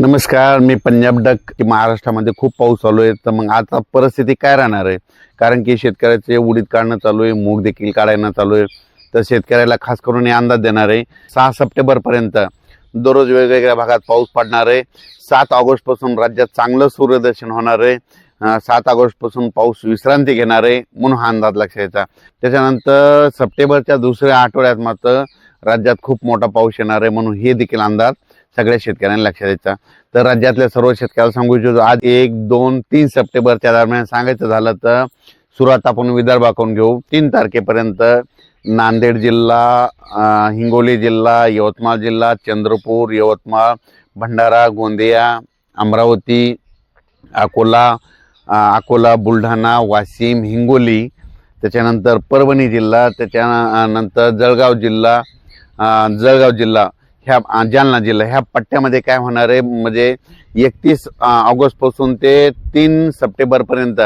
नमस्कार मी पंजाब डक. की महाराष्ट्रामध्ये खूप पाऊस चालू आहे तर मग आता परिस्थिती काय राहणार आहे? कारण की शेतकऱ्याचे उडीद काढणं चालू आहे मूग देखील काढायला चालू आहे. तर शेतकऱ्याला खास करून हे अंदाज देणार आहे सहा सप्टेंबरपर्यंत दररोज वेगवेगळ्या भागात पाऊस पडणार आहे. सात ऑगस्टपासून राज्यात चांगलं सूर्यदर्शन होणार आहे. सात ऑगस्टपासून पाऊस विश्रांती घेणार आहे म्हणून हा अंदाज लक्षात यायचा त्याच्यानंतर सप्टेंबरच्या दुसऱ्या आठवड्यात मात्र राज्यात खूप मोठा पाऊस येणार आहे म्हणून हे देखील अंदाज सगळ्या शेतकऱ्यांना लक्षात द्यायचा. तर राज्यातल्या सर्व शेतकऱ्याला सांगू इच्छितो आज एक दोन तीन सप्टेंबरच्या दरम्यान सांगायचं झालं तर सुरुवात आपण विदर्भाकडून घेऊ. तीन तारखेपर्यंत नांदेड जिल्हा हिंगोली जिल्हा यवतमाळ जिल्हा चंद्रपूर यवतमाळ भंडारा गोंदिया अमरावती अकोला अकोला बुलढाणा वाशिम हिंगोली त्याच्यानंतर परभणी जिल्हा त्याच्यानंतर जळगाव जिल्हा जळगाव जिल्हा ह्या जालना जिल्हा ह्या पट्ट्यामध्ये काय होणार आहे? म्हणजे एकतीस ऑगस्टपासून ते तीन सप्टेंबरपर्यंत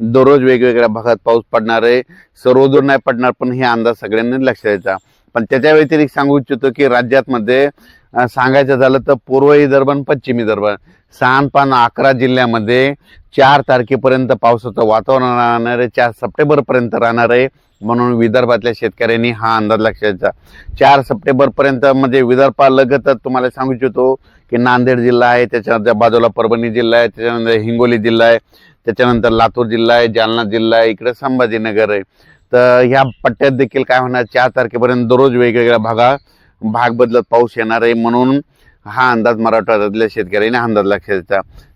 दररोज वेगवेगळ्या भागात पाऊस पडणार आहे. सर्वदूर नाही पडणार पण हे अंदाज सगळ्यांनी लक्ष द्यायचा पण त्याच्या व्यतिरिक्त सांगू इच्छितो की राज्यात मध्ये सांगायचं झालं तर पूर्व विदर्भ पश्चिमी पश्चिम विदर्भ पान अकरा जिल्ह्यामध्ये चार तारखेपर्यंत पावसाचं वातावरण राहणार आहे चार सप्टेंबरपर्यंत राहणार आहे. म्हणून विदर्भातल्या शेतकऱ्यांनी हा अंदाज लक्षात चार सप्टेंबरपर्यंत म्हणजे विदर्भालगतच तुम्हाला सांगू इच्छितो की नांदेड जिल्हा आहे त्याच्यानंतर बाजूला परभणी जिल्हा आहे त्याच्यानंतर हिंगोली जिल्हा आहे त्याच्यानंतर लातूर जिल्हा आहे जालना जिल्हा आहे इकडे संभाजीनगर आहे. तर ह्या पट्ट्यात देखील काय होणार? चार तारखेपर्यंत दररोज वेगवेगळ्या भागात भाग बदलत पाऊस येणार आहे म्हणून हा अंदाज मराठवाड्यातल्या शेतकऱ्यांनी अंदाज लक्षात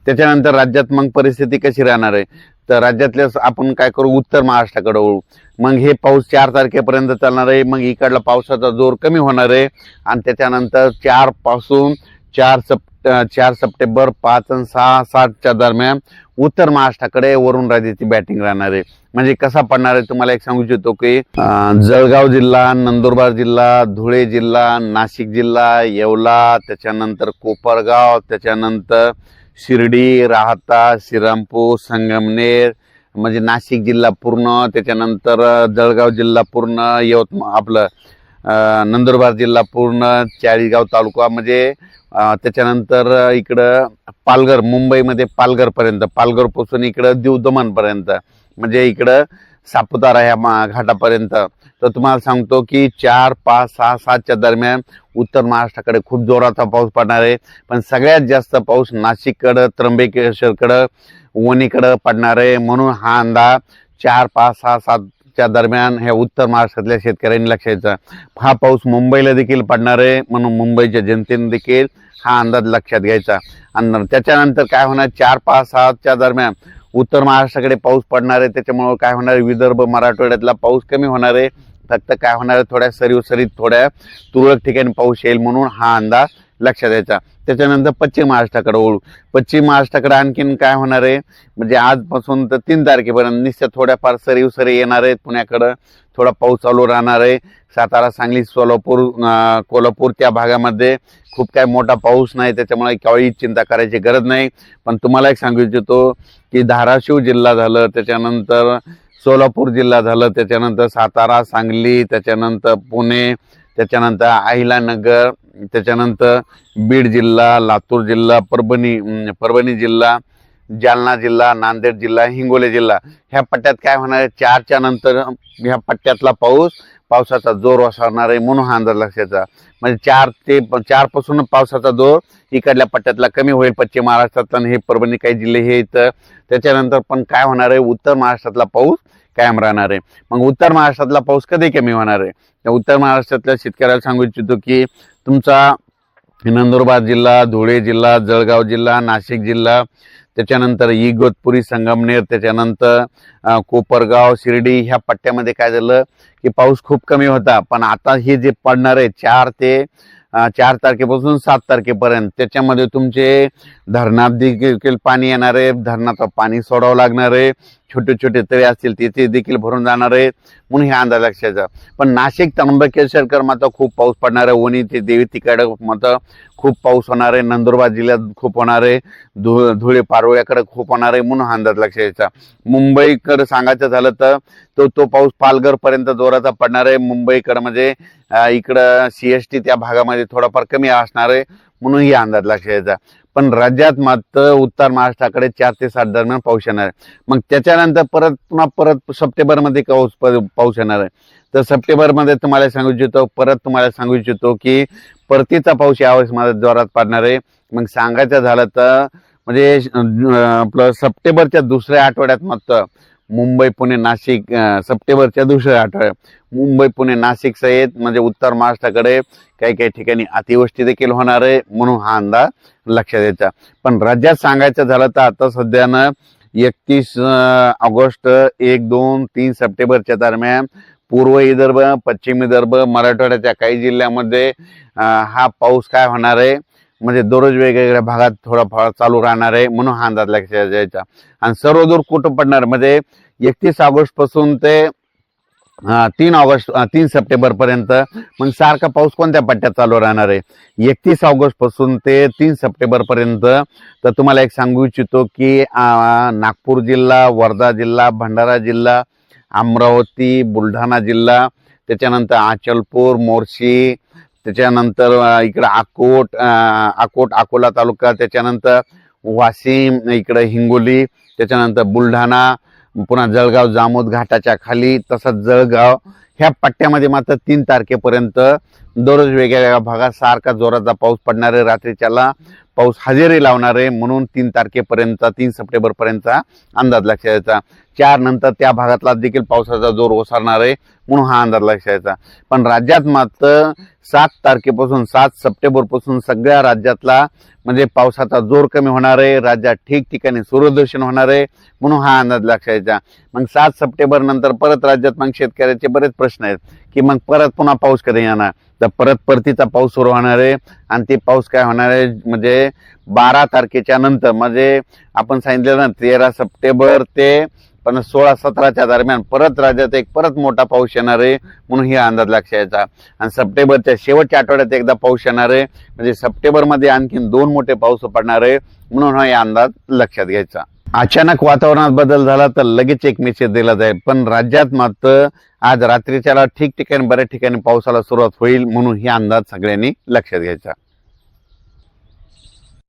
त्याच्यानंतर राज्यात मग परिस्थिती कशी राहणार आहे? तर राज्यातल्या आपण काय करू? उत्तर महाराष्ट्राकडे वळू. मग हे पाऊस चार तारखेपर्यंत चालणार आहे. मग इकडला पावसाचा जोर कमी होणार आहे. आणि त्याच्यानंतर चारपासून चार सप चार सप्टेंबर पाच आणि सहा सातच्या दरम्यान उत्तर महाराष्ट्राकडे वरुण राजाची बॅटिंग राहणार आहे. म्हणजे कसा पडणार आहे तुम्हाला एक सांगू इच्छितो की जळगाव जिल्हा नंदुरबार जिल्हा धुळे जिल्हा नाशिक जिल्हा येवला त्याच्यानंतर कोपरगाव त्याच्यानंतर शिर्डी राहता श्रीरामपूर संगमनेर म्हणजे नाशिक जिल्हा पूर्ण त्याच्यानंतर जळगाव जिल्हा पूर्ण यवतमाळ आपलं नंदुरबार जिल्हा पूर्ण चाळीसगाव तालुका म्हणजे त्याच्यानंतर इकडं पालघर मुंबईमध्ये पालघरपर्यंत पालघरपासून इकडं दीव दमणपर्यंत म्हणजे इकडं सापुतारा ह्या मा- घाटापर्यंत. तर तुम्हाला सांगतो की चार पाच सहा सातच्या दरम्यान उत्तर महाराष्ट्राकडे खूप जोराचा पाऊस पडणार आहे. पण सगळ्यात जास्त पाऊस नाशिककडं त्र्यंबकेश्वरकडं वणीकडं पडणार आहे. म्हणून हा अंदाज चार पाच सहा सात च्या दरम्यान ह्या उत्तर महाराष्ट्रातल्या शेतकऱ्यांनी लक्ष द्यायचा. हा पाऊस मुंबईला देखील पडणार आहे म्हणून मुंबईच्या जनतेने देखील हा अंदाज लक्षात घ्यायचा. आणि त्याच्यानंतर काय होणार? चार पाच सहाच्या दरम्यान उत्तर महाराष्ट्राकडे पाऊस पडणार आहे त्याच्यामुळं काय होणार आहे? विदर्भ मराठवाड्यातला पाऊस कमी होणार आहे. फक्त काय होणार आहे? थोड्या सरीव सरीत थोड्या तुरळक ठिकाणी पाऊस येईल म्हणून हा अंदाज लक्षात द्यायचा त्याच्यानंतर पश्चिम महाराष्ट्राकडे ओळू पश्चिम महाराष्ट्राकडे आणखीन काय होणार आहे? म्हणजे आजपासून तर तीन तारखेपर्यंत निश्चित थोड्याफार सरी सरी येणार आहेत पुण्याकडं. थोडा पाऊस चालू राहणार आहे. सातारा सांगली सोलापूर कोल्हापूर त्या भागामध्ये खूप काय मोठा पाऊस नाही. त्याच्यामुळे काही चिंता करायची गरज नाही. पण तुम्हाला एक सांगू इच्छितो की धाराशिव जिल्हा झालं त्याच्यानंतर सोलापूर जिल्हा झालं त्याच्यानंतर सातारा सांगली त्याच्यानंतर पुणे त्याच्यानंतर अहिलानगर त्याच्यानंतर बीड जिल्हा लातूर जिल्हा परभणी परभणी जिल्हा जालना जिल्हा नांदेड जिल्हा हिंगोली जिल्हा. ह्या पट्ट्यात काय होणार आहे? चारच्या नंतर ह्या पट्ट्यातला पाऊस पावसाचा जोर ओसरणार आहे म्हणून हा अंदाज लक्षाचा म्हणजे चार ते चारपासून पावसाचा जोर इकडल्या पट्ट्यातला कमी होईल पश्चिम महाराष्ट्रात आणि हे परभणी काही जिल्हे हे इथं. त्याच्यानंतर पण काय होणार आहे? उत्तर महाराष्ट्रातला पाऊस कायम राहणार आहे. मग उत्तर महाराष्ट्रातला पाऊस कधी कमी होणार आहे? त्या उत्तर महाराष्ट्रातल्या शेतकऱ्याला सांगू इच्छितो की तुमचा नंदुरबार जिल्हा धुळे जिल्हा जळगाव जिल्हा नाशिक जिल्हा त्याच्यानंतर इगतपुरी संगमनेर त्याच्यानंतर कोपरगाव शिर्डी ह्या पट्ट्यामध्ये काय झालं की पाऊस खूप कमी होता. पण आता हे जे पडणार आहे चार ते चार तारखेपासून सात तारखेपर्यंत त्याच्यामध्ये तुमचे धरणात देखील पाणी येणार आहे धरणाचं पाणी सोडावं लागणार आहे. छोटे छोटे तळे असतील तिथे देखील भरून जाणार आहे म्हणून हे अंदाज लक्षाचा पण नाशिक त्र्यंबकेश्वरकर मात्र खूप पाऊस पडणार आहे वणी ते देवी तिकडे मात्र खूप पाऊस होणार आहे नंदुरबार जिल्ह्यात खूप होणार आहे धु धुळे पारोळ्याकडे खूप होणार आहे म्हणून हा अंदाज लक्षात यायचा. मुंबईकडे सांगायचं झालं तर तो तो पाऊस पालघरपर्यंत जोराचा पडणार आहे मुंबईकडं म्हणजे इकडं सी एस टी त्या भागामध्ये थोडाफार कमी असणार आहे म्हणून ही अंदाज लक्षात यायचा. पण राज्यात मात्र उत्तर महाराष्ट्राकडे चार ते सात दरम्यान पाऊस येणार आहे. मग त्याच्यानंतर परत पुन्हा परत सप्टेंबरमध्ये पाऊस पाऊस येणार आहे. तर सप्टेंबरमध्ये तुम्हाला सांगू इच्छितो परत तुम्हाला सांगू इच्छितो की परतीचा पाऊस यावेळेस माझ्या जोरात पाडणार आहे. मग सांगायचं झालं तर म्हणजे आपलं सप्टेंबरच्या दुसऱ्या आठवड्यात मात्र मुंबई पुणे नाशिक अं, सप्टेंबरच्या दुसऱ्या आठवड्यात मुंबई पुणे नाशिक सहित म्हणजे उत्तर महाराष्ट्राकडे काही काही ठिकाणी अतिवृष्टी देखील होणार आहे म्हणून हा अंदाज लक्षात यायचा. पण राज्यात सांगायचं झालं तर आता सध्यानं एकतीस ऑगस्ट एक दोन तीन सप्टेंबरच्या दरम्यान पूर्व विदर्भ पश्चिम विदर्भ मराठवाड्याच्या काही जिल्ह्यामध्ये हा पाऊस काय होणार आहे? म्हणजे दररोज वेगवेगळ्या भागात थोडाफार चालू राहणार आहे म्हणून हा अंदाज लक्षात द्यायचा आणि सर्व दूर कुठं पडणार? म्हणजे एकतीस ऑगस्टपासून ते तीन ऑगस्ट तीन सप्टेंबर पर्यंत मग सारखा पाऊस कोणत्या पट्ट्यात चालू राहणार आहे? एकतीस ऑगस्टपासून ते तीन सप्टेंबर पर्यंत तर तुम्हाला एक सांगू इच्छितो की नागपूर जिल्हा वर्धा जिल्हा भंडारा जिल्हा अमरावती बुलढाणा जिल्हा त्याच्यानंतर आचलपूर मोर्शी त्याच्यानंतर इकडं अकोट अं, अकोट अकोला तालुका त्याच्यानंतर वाशिम इकडं हिंगोली त्याच्यानंतर बुलढाणा पुन्हा जळगाव जामोद घाटाच्या खाली तसंच जळगाव. ह्या पट्ट्यामध्ये मात्र तीन तारखेपर्यंत दररोज वेगवेगळ्या भागात सारखा जोराचा पाऊस पडणार आहे रात्रीच्याला पाऊस हजेरी लावणार आहे म्हणून तीन तारखेपर्यंत तीन सप्टेंबरपर्यंतचा अंदाज लक्षात यायचा. चार नंतर त्या भागातला देखील पावसाचा जोर ओसरणार आहे म्हणून हा अंदाज लक्षात यायचा. पण राज्यात मात्र सात तारखेपासून सात सप्टेंबरपासून सगळ्या राज्यातला म्हणजे पावसाचा जोर कमी होणार आहे राज्यात ठिकठिकाणी सूर्यदर्शन होणार आहे म्हणून हा अंदाज लक्षात यायचा. मग सात सप्टेंबर नंतर परत राज्यात मग शेतकऱ्याचे बरेच प्रश्न आहेत. की मग परत पुन्हा पाऊस कधी येणार? तर परत परतीचा पाऊस सुरू होणार आहे. आणि ते पाऊस काय होणार आहे? म्हणजे बारा तारखेच्या नंतर म्हणजे आपण सांगितलं ना तेरा सप्टेंबर ते पण सोळा सतराच्या दरम्यान परत राज्यात एक परत मोठा पाऊस येणार आहे म्हणून ही अंदाज लक्षायचा यायचा. आणि सप्टेंबरच्या शेवटच्या आठवड्यात एकदा पाऊस येणार आहे. म्हणजे सप्टेंबरमध्ये आणखीन दोन मोठे पाऊस पडणार आहे म्हणून हा अंदाज लक्षात घ्यायचा. अचानक वातावरणात बदल झाला तर लगेच एक मेसेज दिला जाईल. पण राज्यात मात्र आज रात्रीच्याला ठिकठिकाणी बऱ्याच ठिकाणी पावसाला सुरुवात होईल म्हणून ही अंदाज सगळ्यांनी लक्षात घ्यायचा.